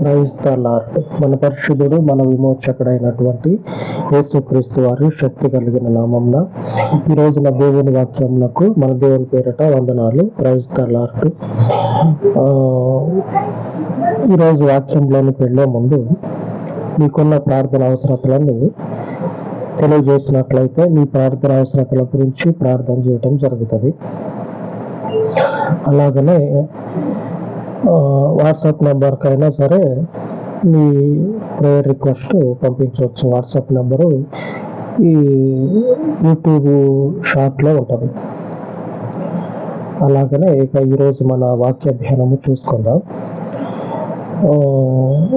Praise the lord మన పరిశుద్ధుడు మన విమోచకుడైనటువంటి యేసుక్రీస్తు వారి శక్తి కలిగిన నామంన ఈ రోజున దేవుని వాక్యములకు మన దేవుని పేరట వందనాలు. ప్రైజ్ ద లార్డ్ ఈరోజు వాక్యంలోనికి వెళ్ళే ముందు మీకున్న ప్రార్థన అవసరతలన్నీ తెలియజేసినట్లయితే మీ ప్రార్థన అవసరతల గురించి ప్రార్థన చేయటం జరుగుతుంది. అలాగనే వాట్సాప్ వాట్సాప్ నెంబర్కైనా సరే మీ ప్రేయర్ రిక్వెస్ట్ పంపించవచ్చు. వాట్సాప్ నెంబరు ఈ యూట్యూబ్ షార్ట్లో ఉంటుంది. అలాగనే ఇక ఈరోజు మన వాక్య ధ్యానము చూసుకుందాం. ఆ,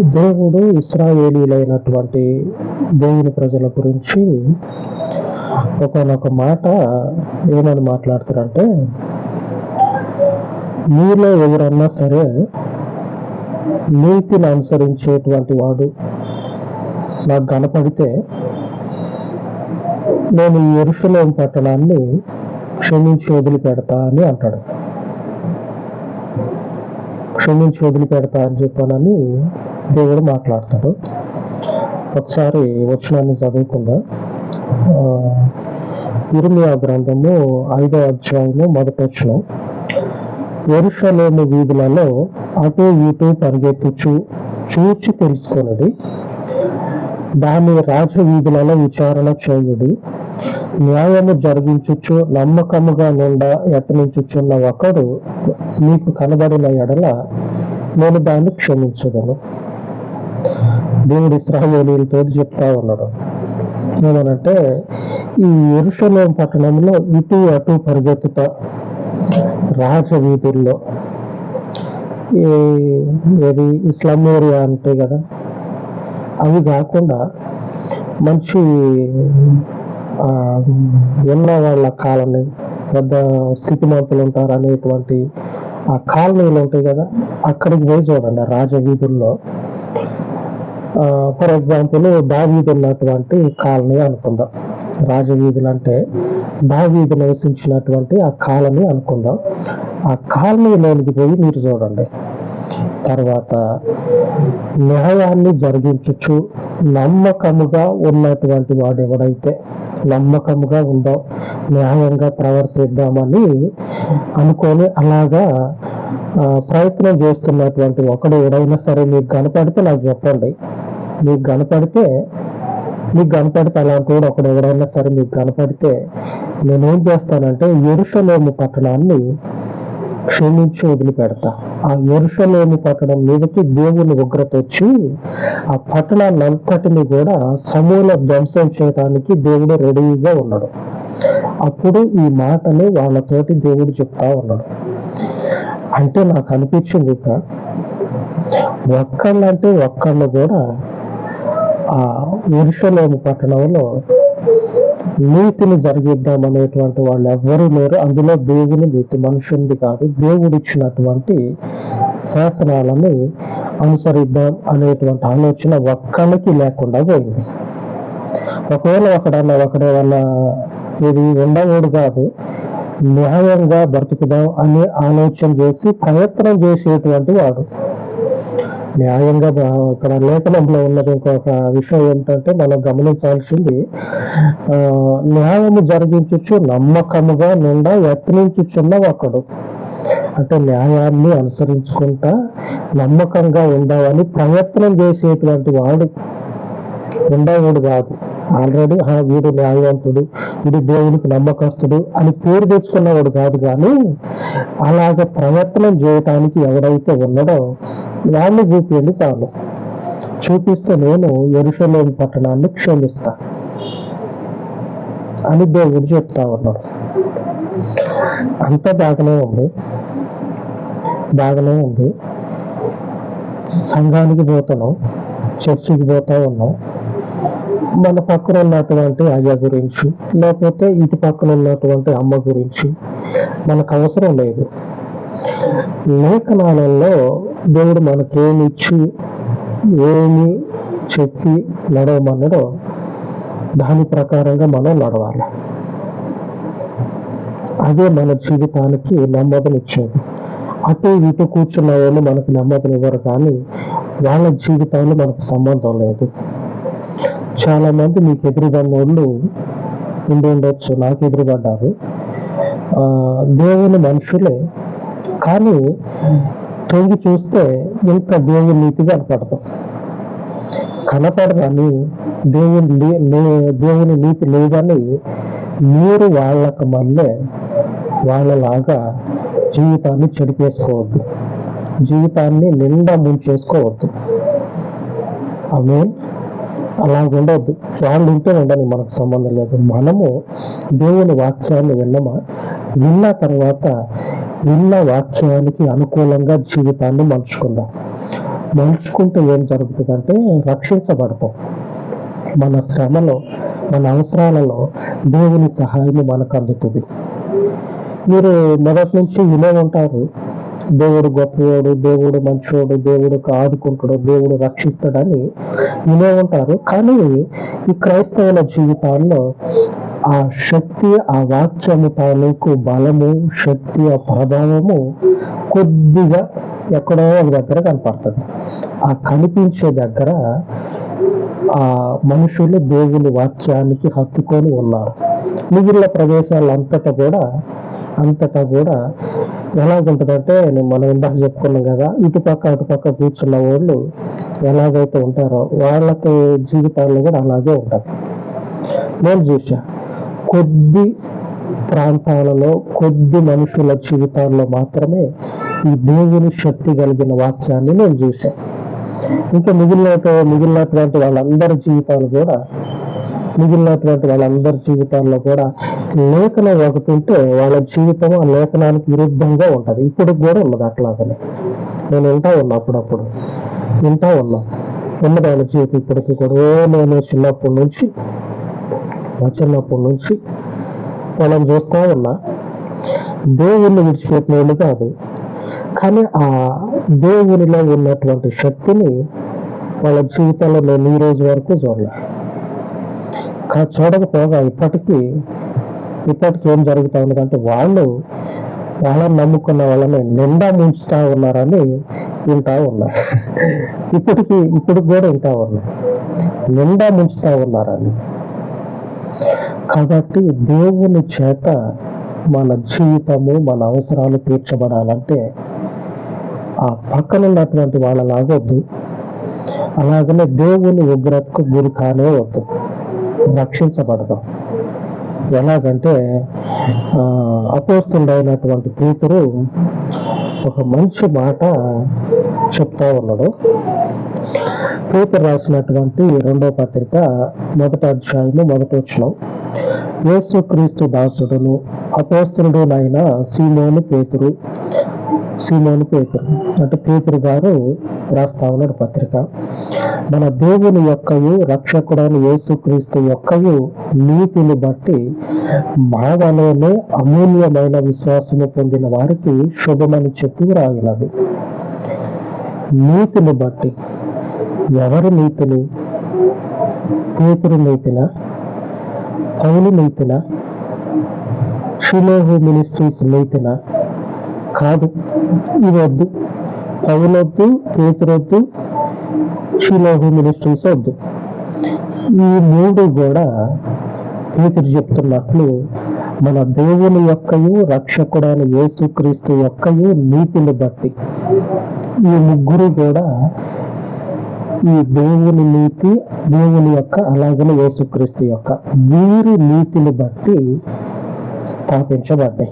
దేవుడు ఇస్రాయేలీలైనటువంటి దేవుని ప్రజల గురించి ఒకనొక మాట ఏమని మాట్లాడతారంటే మీలో ఎవరన్నా సరే నీతిని అనుసరించేటువంటి వాడు నాకు కనపడితే నేను ఈ పట్టణాన్ని క్షమించి వదిలిపెడతా అని అంటాడు. క్షమించి వదిలిపెడతా అని చెప్పానని దేవుడు మాట్లాడతాడు. ఒకసారి వచనాన్ని చదువుకుందా. ఆ, ఇర్మియా గ్రంథము ఐదో అధ్యాయము మొదటి వచ్చినాం ఎరుషలేము వీధులలో అటు ఇటు పరిగెత్తుచు చూచి తెలుసుకొనుడి. దాని రాజ వీధులలో విచారణ చేయుడి. న్యాయము జరిగించుచు నమ్మకముగా నిండా యత్నించుచున్న ఒకడు మీకు కనబడిన ఎడల నేను దాన్ని క్షమించదను. దేవుడు ఇస్రాయేలీలతో చెప్తా ఉన్నాడు. ఏమనంటే ఈ ఎరుషలేం పట్టణంలో ఇటు అటు పరిగెత్తుతా రాజ వీధుల్లో ఈ- ఏది ఇస్లాం ఏరియా ఉంటాయి కదా అవి కాకుండా మంచి ఉన్న వాళ్ళ కాలనీ పెద్ద స్థితిమంతులు ఉంటారు అనేటువంటి ఆ కాలనీలు ఉంటాయి కదా అక్కడికి పోయి చూడండి ఆ రాజ వీధుల్లో ఫర్ ఎగ్జాంపుల్ దావీదు ఉన్నటువంటి కాలనీ అనుకుందాం. రాజవీధులు అంటే భావవీధులు నివసించినటువంటి ఆ కాలనీ అనుకుందాం. ఆ కాలనీలోనికి పోయి మీరు చూడండి. తర్వాత న్యాయాన్ని జరిగించచ్చు నమ్మకముగా ఉన్నటువంటి వాడు ఎవడైతే నమ్మకముగా ఉందో న్యాయంగా ప్రవర్తిద్దామని అనుకొని అలాగా ప్రయత్నం చేస్తున్నటువంటి ఒకడు ఎవడైనా సరే మీకు కనపడితే నాకు చెప్పండి. మీకు కనపడితే మీకు కనపడితే అలాంటి వాడు ఒకడు ఎవడైనా సరే మీకు కనపడితే నేనేం చేస్తానంటే ఎరుషలేము పట్టణాన్ని క్షమించి వదిలిపెడతా. ఆ ఎరుషలేము పట్టణం మీదకి దేవుని ఉగ్రత వచ్చి ఆ పట్టణాన్ని అంతటిని కూడా సమూల ధ్వంసం చేయడానికి దేవుడు రెడీగా ఉన్నాడు. అప్పుడు ఈ మాటని వాళ్ళతోటి దేవుడు చెప్తా ఉన్నాడు. అంటే నాకు అనిపించింది ఇక ఒక్కళ్ళంటే ఒక్కళ్ళు కూడా ఆ ఎరుషలేము పట్టణంలో నీతిని జరిగిద్దాం అనేటువంటి వాళ్ళు ఎవ్వరూ లేరు. అందులో దేవుని నీతి మనుషుంది కాదు. దేవుడు ఇచ్చినటువంటి శాసనాలని అనుసరిద్దాం అనేటువంటి ఆలోచన ఒక్కళ్ళకి లేకుండా పోయింది. ఒకవేళ ఒకడన్నా ఒకడేమన్నా ఇది ఉండకూడదు కాదు న్యాయంగా బ్రతుకుదాం అని ఆలోచన చేసి ప్రయత్నం చేసేటువంటి వాడు. న్యాయంగా ఇక్కడ లేఖనంలో ఉన్నది ఇంకొక విషయం ఏంటంటే మనం గమనించాల్సింది ఆ, న్యాయము జరిగించచ్చు నమ్మకముగా నిండా యత్నించుచున్న ఒకడు. అంటే న్యాయాన్ని అనుసరించుకుంటా నమ్మకంగా ఉండవని ప్రయత్నం చేసేటువంటి వాడు ఉండేవాడు కాదు. ఆల్రెడీ ఆ వీడు న్యాయవంతుడు వీడు దేవునికి నమ్మకస్తుడు అని పేరు తెచ్చుకున్నవాడు కాదు కానీ అలాగ ప్రయత్నం చేయటానికి ఎవడైతే ఉన్నాడో వాడిని చూపించండి చాలు. చూపిస్తే నేను ఎరుషలేని పట్టణాన్ని క్షమిస్తా అని దేవుడు చెప్తా ఉన్నాడు. అంత బాగానే ఉంది. బాగానే ఉంది. సంఘానికి పోతున్నాం చర్చికి పోతా ఉన్నాం. మన పక్కన ఉన్నటువంటి అయ్య గురించి లేకపోతే ఇటు పక్కన ఉన్నటువంటి అమ్మ గురించి మనకు అవసరం లేదు. లేఖనాలలో దేవుడు మనకేమిచ్చి ఏమి చెప్పి నడవమన్నాడో దాని ప్రకారంగా మనం నడవాలి. అదే మన జీవితానికి నెమ్మదినిచ్చేది. అటు ఇటు కూర్చున్న వాళ్ళు మనకు నెమ్మదినివ్వరు కానీ వాళ్ళ జీవితాలు మనకు సంబంధం లేదు. చాలా మంది మీకు ఎదురుపడినోళ్ళు ఉండి ఉండొచ్చు నాకు ఎదురుపడ్డారు. ఆ, దేవుని మనుషులే కానీ తొంగి చూస్తే ఇంత దేవుని నీతి కనపడదు. కనపడదని దేవుని లే- దేవుని నీతి లేదని మీరు వాళ్ళకు మళ్ళీ వాళ్ళలాగా జీవితాన్ని చెడిపేసుకోవద్దు. జీవితాన్ని నిండా ముంచేసుకోవద్దు. ఆమె అలా ఉండొద్దు వాళ్ళు ఉంటే ఉండని మనకు సంబంధం లేదు. మనము దేవుని వాక్యాన్ని విన్నమా? విన్న తర్వాత విన్న వాక్యానికి అనుకూలంగా జీవితాన్ని మలుచుకుందాం. మలుచుకుంటే ఏం జరుగుతుందంటే రక్షించబడతాం. మన శ్రమలో మన అవసరాలలో దేవుని సహాయం మనకు అందుతుంది. మీరు మొదటి నుంచి వినే ఉంటారు. దేవుడు గొప్పవాడు దేవుడు మంచివాడు దేవుడు ఆదుకుంటాడు దేవుడు రక్షిస్తాడని వినే ఉంటారు కానీ ఈ క్రైస్తవుల జీవితాల్లో ఆ శక్తి ఆ వాక్యము తాలూకు బలము శక్తి ఆ ప్రభావము కొద్దిగా ఎక్కడో ఒక దగ్గర కనపడుతుంది. ఆ కనిపించే దగ్గర ఆ మనుషులు దేవుని వాక్యానికి హత్తుకొని ఉన్నారు. మిగిలిన ప్రదేశాలంతటా కూడా అంతటా కూడా ఎలాగుంటుందంటే నేను మనం ఇందాక చెప్పుకున్నాం కదా ఇటుపక్క అటుపక్క కూర్చున్న వాళ్ళు ఎలాగైతే ఉంటారో వాళ్ళకి జీవితాల్లో కూడా అలాగే ఉంటుంది. నేను చూసా కొద్ది ప్రాంతాలలో కొద్ది మనుషుల జీవితాల్లో మాత్రమే ఈ దేవుని శక్తి కలిగిన వాక్యాన్ని నేను చూశాను ఇంకా మిగిలిన మిగిలినటువంటి వాళ్ళందరి జీవితాలు కూడా మిగిలినటువంటి వాళ్ళందరి జీవితాల్లో కూడా లేఖనం ఒకటి ఉంటే వాళ్ళ జీవితం ఆ లేఖనానికి విరుద్ధంగా ఉంటుంది. ఇప్పుడు కూడా ఉన్నది అట్లాగనే. నేను వింటా ఉన్నా అప్పుడప్పుడు. వింటా ఉన్నా. ఉన్నది వాళ్ళ జీవితం ఇప్పటికీ కూడా. ఓ నేను చిన్నప్పటి నుంచి నా చిన్నప్పటి నుంచి మనం చూస్తా ఉన్నా దేవుణ్ణి విడిచిపెట్టిన వాళ్ళు కాదు. కానీ ఆ దేవునిలో ఉన్నటువంటి శక్తిని వాళ్ళ జీవితంలో నేను ఈ రోజు వరకు చూడలేదు చూడకపోగా ఇప్పటికీ ఇప్పటికి ఏం జరుగుతూ ఉన్నదంటే వాళ్ళు వాళ్ళని నమ్ముకున్న వాళ్ళని నిండా ముంచుతా ఉన్నారని వింటా ఉన్నా. ఇప్పటికి ఇప్పుడు కూడా వింటా ఉన్నా. నిండా ముంచుతా ఉన్నారని. కాబట్టి దేవుని చేత మన జీవితము మన అవసరాలు తీర్చబడాలంటే ఆ పక్కన ఉన్నటువంటి వాళ్ళలాగొద్దు. అలాగనే దేవుని ఉగ్రతకు గురి కానే వద్దు. రక్షించబడదాం ఎలాగంటే ఆ, అపోస్తుడైనటువంటి పేతురు ఒక మంచి మాట చెప్తా ఉన్నాడు. పీతురు రాసినటువంటి రెండో పత్రిక మొదటి అధ్యాయము మొదటి వచ్చిన యేసుక్రీస్తు దాసుడును అపోస్తుడునైన సీమోను పేతురు సీమోను పేతురు. అంటే పేతురు గారు రాస్తా ఉన్నాడు పత్రిక. మన దేవుని యొక్కయు రక్షకుడైన యేసుక్రీస్తు యొక్కయు నీతిని బట్టి మా వలనే అమూల్యమైన విశ్వాసము పొందిన వారికి శుభమని చెప్పి రాగినది నీతిని బట్టి ఎవరి నీతిని? పేతురు నీతిన? పౌలు నీతిన? షిలోహు మినిస్ట్రీస్ నీతిన? కాదు. ఇవద్దు పౌలొద్దు పేతురొద్దు షిలోహు మినిస్ట్రీస్ వద్దు. ఈ మూడు కూడా పేతురు చెప్తున్నట్లు మన దేవుని యొక్కయు రక్షకుడైన యేసుక్రీస్తు యొక్కయు నీతిని బట్టి. ఈ ముగ్గురు కూడా ఈ దేవుని నీతి దేవుని యొక్క అలాగనే యేసుక్రీస్తు యొక్క. వీరి నీతిని బట్టి స్థాపించబడ్డాయి.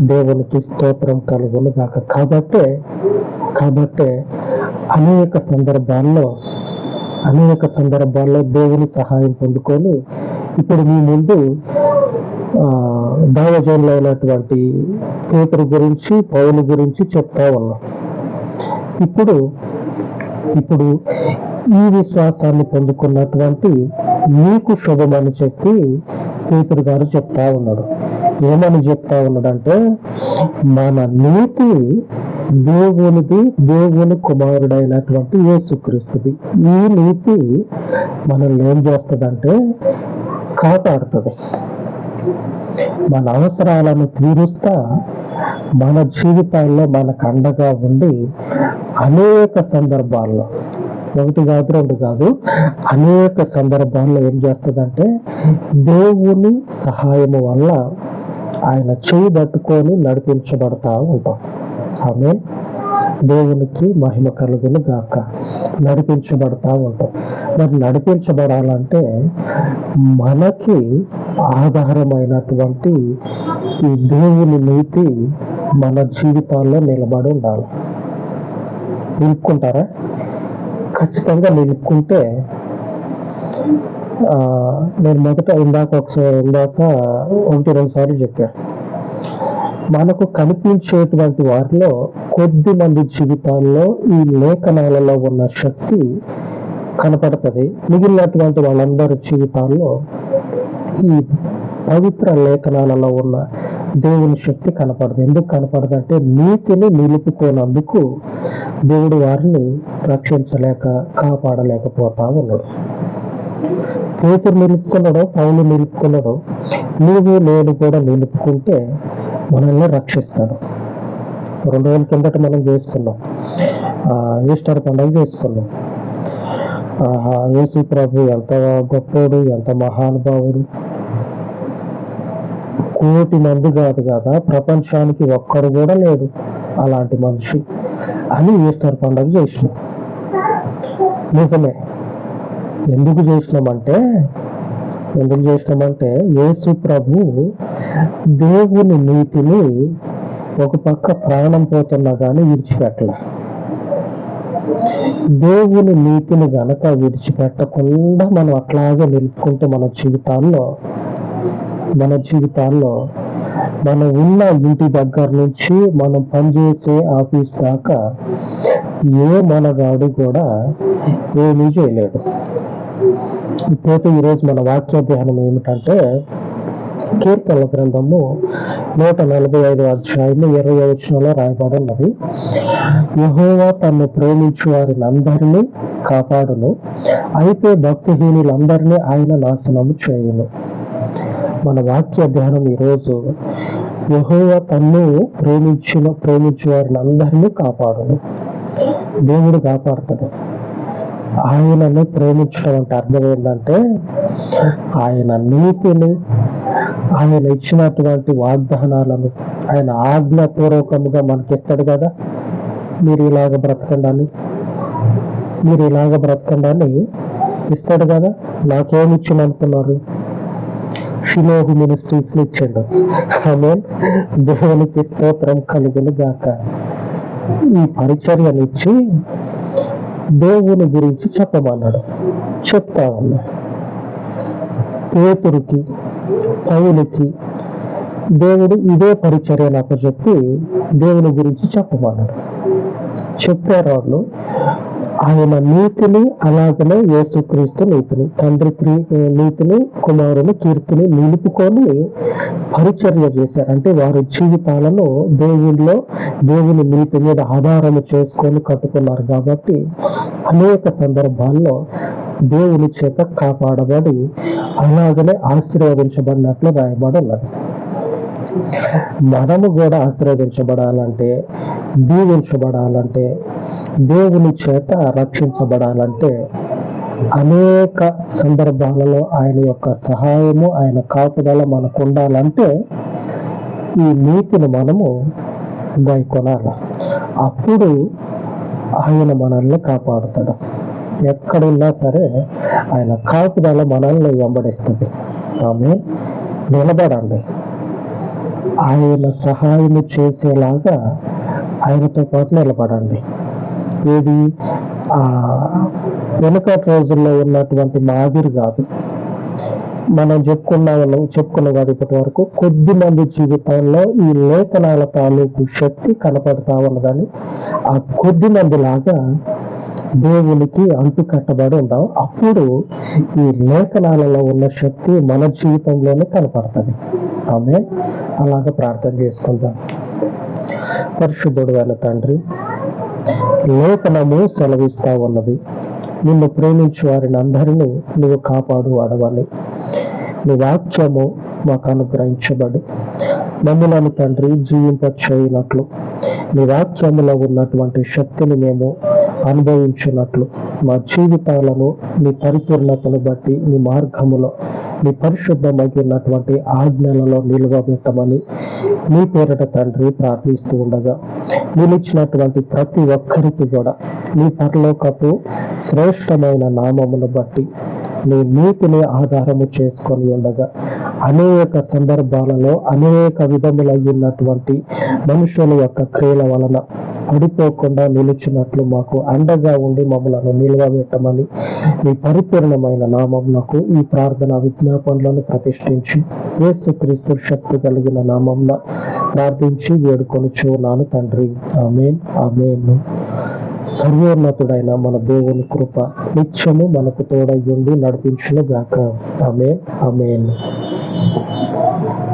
దేవునికి స్తోత్రం కలుగును గాక. కాబట్టే కాబట్టే అనేక సందర్భాల్లో అనేక సందర్భాల్లో దేవుని సహాయం పొందుకొని ఇప్పుడు మీ ముందు ఆ, అయినటువంటి పేతురు గురించి పౌలు గురించి చెప్తా ఉన్నాం. ఇప్పుడు ఇప్పుడు ఈ విశ్వాసాన్ని పొందుకున్నటువంటి మీకు శుభమని చెప్పి పేతురు గారు చెప్తా ఉన్నాడు. ఏమని చెప్తా ఉన్నాడంటే మన నీతి దేవునిది దేవుని కుమారుడైనటువంటి యేసుక్రీస్తుది. ఈ నీతి మనల్ని ఏం చేస్తుందంటే కాపాడుతుంది. మన అవసరాలను తీరుస్తా మన జీవితాల్లో మనకు అండగా ఉండి అనేక సందర్భాల్లో ఒకటి కాదు రెండు కాదు అనేక సందర్భాల్లో ఏం చేస్తుందంటే దేవుని సహాయము వల్ల ఆయన చేయి పట్టుకొని నడిపించబడతా ఉంటాం. ఆమె దేవునికి మహిమ కలుగును గాక. నడిపించబడతా ఉంటాం. మరి నడిపించబడాలంటే మనకి ఆధారమైనటువంటి ఈ దేవుని నీతి మన జీవితాల్లో నిలబడి ఉండాలి. నిలుపుకుంటారా? ఖచ్చితంగా నిలుపుకుంటే నేను మొదట ఇందాక ఒకసారి ఇందాక ఒకటి రెండు సార్లు చెప్పా. మనకు కనిపించేటువంటి వారిలో కొద్ది మంది జీవితాల్లో ఈ లేఖనాలలో ఉన్న శక్తి కనపడుతుంది. మిగిలినటువంటి వాళ్ళందరి జీవితాల్లో ఈ పవిత్ర లేఖనాలలో ఉన్న దేవుని శక్తి కనపడదు. ఎందుకు కనపడదంటే నీతిని నిలుపుకోనందుకు దేవుడు వారిని రక్షించలేక కాపాడలేకపోతా ఉన్నాడు. పేతురు నిలుపుకున్నాడు పౌలు నిలుపుకున్నాడు నువ్వు నేను కూడా నిలుపుకుంటే మనల్ని రక్షిస్తాడు. రెండు రోజుల కిందట మనం చేసుకున్నాం. ఈస్టర్ పండుగ చేసుకున్నాం. ఆహా, యేసు ప్రభు ఎంత గొప్పోడు ఎంత మహానుభావుడు. కోటి మంది కాదు కదా ప్రపంచానికి ఒక్కడు కూడా లేడు అలాంటి మనిషి అని ఈస్టర్ పండుగ చేసినాం. నిజమే. ఎందుకు చేసినామంటే ఎందుకు చేసినామంటే యేసు ప్రభు దేవుని నీతిని ఒక పక్క ప్రాణం పోతున్నా కానీ విడిచిపెట్టల. దేవుని నీతిని గనక విడిచిపెట్టకుండా మనం అట్లాగే నిలుపుకుంటే మన జీవితాల్లో మన జీవితాల్లో మనం ఉన్న ఇంటి దగ్గర నుంచి మనం పనిచేసే ఆఫీస్ దాకా ఏ మనగాడు కూడా ఏమీ చేయలేడు. ఇప్పుడైతే ఈరోజు మన వాక్య ధ్యానం ఏమిటంటే కీర్తనల గ్రంథము నూట నలభై ఐదు అధ్యాయము ఇరవై వచనంలో రాయబడి ఉన్నది యెహోవా తన్ను ప్రేమించు వారిని అందరినీ కాపాడును. అయితే భక్తిహీనులందరినీ ఆయన నాశనము చేయును. మన వాక్య ధ్యానం ఈరోజు యహోవా తన్ను ప్రేమించిన ప్రేమించు వారిని అందరినీ కాపాడును. దేవుడు కాపాడుతాడు. ఆయనను ప్రేమించడం అంటే అర్థం ఏంటంటే ఆయన నీతిని ఆయన ఇచ్చినటువంటి వాగ్దానాలను ఆయన ఆజ్ఞాపూర్వకంగా మనకిస్తాడు కదా. మీరు ఇలాగ బ్రతకండి మీరు ఇలాగ బ్రతకండి ఇస్తాడు కదా. నాకేమి ఇచ్చిన అనుకున్నారు షిలోహు మినిస్ట్రీస్ ఇచ్చాడు. ఆమె దేవునికి స్తోత్రం కలుగును గాక. ఈ పరిచర్యనిచ్చి దేవుని గురించి చెప్పమన్నాడు. చెప్తా ఉన్నా. పేతురికి పౌలుకి దేవుడు ఇదే పరిచర్య నాకు చెప్పి దేవుని గురించి చెప్పమన్నాడు. చెప్పారు వాళ్ళు ఆయన నీతిని అలాగనే యేసుక్రీస్తు నీతిని. తండ్రి నీతిని కుమారుని కీర్తిని నిలుపుకొని పరిచర్య చేశారు. అంటే వారి జీవితాలను దేవునిలో దేవుని నీతి మీద ఆధారము చేసుకొని కట్టుకున్నారు కాబట్టి అనేక సందర్భాల్లో దేవుని చేత కాపాడబడి అలాగనే ఆశీర్వదించబడినట్లు రాయబడి ఉన్నది. మనము కూడా ఆశ్రయించబడాలంటే దీవించబడాలంటే దేవుని చేత రక్షించబడాలంటే అనేక సందర్భాలలో ఆయన యొక్క సహాయము ఆయన కాపుదల మనకు ఉండాలంటే ఈ నీతిని మనము గాయకొనాలి అప్పుడు ఆయన మనల్ని కాపాడుతాడు. ఎక్కడున్నా సరే ఆయన కాపుదల మనల్ని వెంబడిస్తుంది. ఆమె నిలబడండి. ఆయన సహాయము చేసేలాగా ఆయనతో పాటు నిలబడండి. ఏది? ఆ వెనుకటి రోజుల్లో ఉన్నటువంటి మాదిరి కాదు. మనం చెప్పుకున్నా చెప్పుకున్న కాదు ఇప్పటి వరకు కొద్ది మంది జీవితంలో ఈ లేఖనాల తాలూకు శక్తి కనపడతా ఉన్నదని ఆ కొద్ది మంది లాగా దేవునికి అంటు కట్టబడి ఉందాం. అప్పుడు ఈ లేఖనాలలో ఉన్న శక్తి మన జీవితంలోనే కనపడుతుంది. ఆమె అలాగ ప్రార్థన చేసుకుందాం. పరిశుద్ధుడు అయిన తండ్రి లేఖనము సెలవిస్తా ఉన్నది. నిన్ను ప్రేమించు వారిని అందరినీ నువ్వు కాపాడు అడవాలి నీ వాక్యము మాకు అనుగ్రహించబడి మమ్మలను తండ్రి జీవింపచేయనట్లు. నీ వాక్యములో ఉన్నటువంటి శక్తిని మేము అనుభవించినట్లు. మా జీవితాలను నీ పరిపూర్ణతను బట్టి నీ మార్గములో నీ పరిశుద్ధమైనటువంటి ఆజ్ఞలలో నిలువబెట్టమని నీ పేరట తండ్రి ప్రార్థిస్తూ ఉండగా నిలిచినటువంటి ప్రతి ఒక్కరికి కూడా నీ పరలోకపు శ్రేష్టమైన నామమును బట్టి నీ నీతిని ఆధారము చేసుకొని ఉండగా అనేక సందర్భాలలో అనేక విధములైనటువంటి మనుషుల యొక్క క్రియల వలన పడిపోకుండా నిలిచినట్లు మాకు అండగా ఉండి మమ్మలను నిలవబెట్టమని మీ పరిపూర్ణమైన నామంనకు ఈ ప్రార్థన విజ్ఞాపనలను ప్రతిష్ఠించి యేసుక్రీస్తు శక్తి కలిగిన నామంన ప్రార్థించి వేడుకొనుచు నాను తండ్రి. Amen amen. సర్వోన్నతుడైన మన దేవుని కృప నిత్యము మనకు తోడయ్యుండి నడిపించును గాక ఆమె ఆమెన్.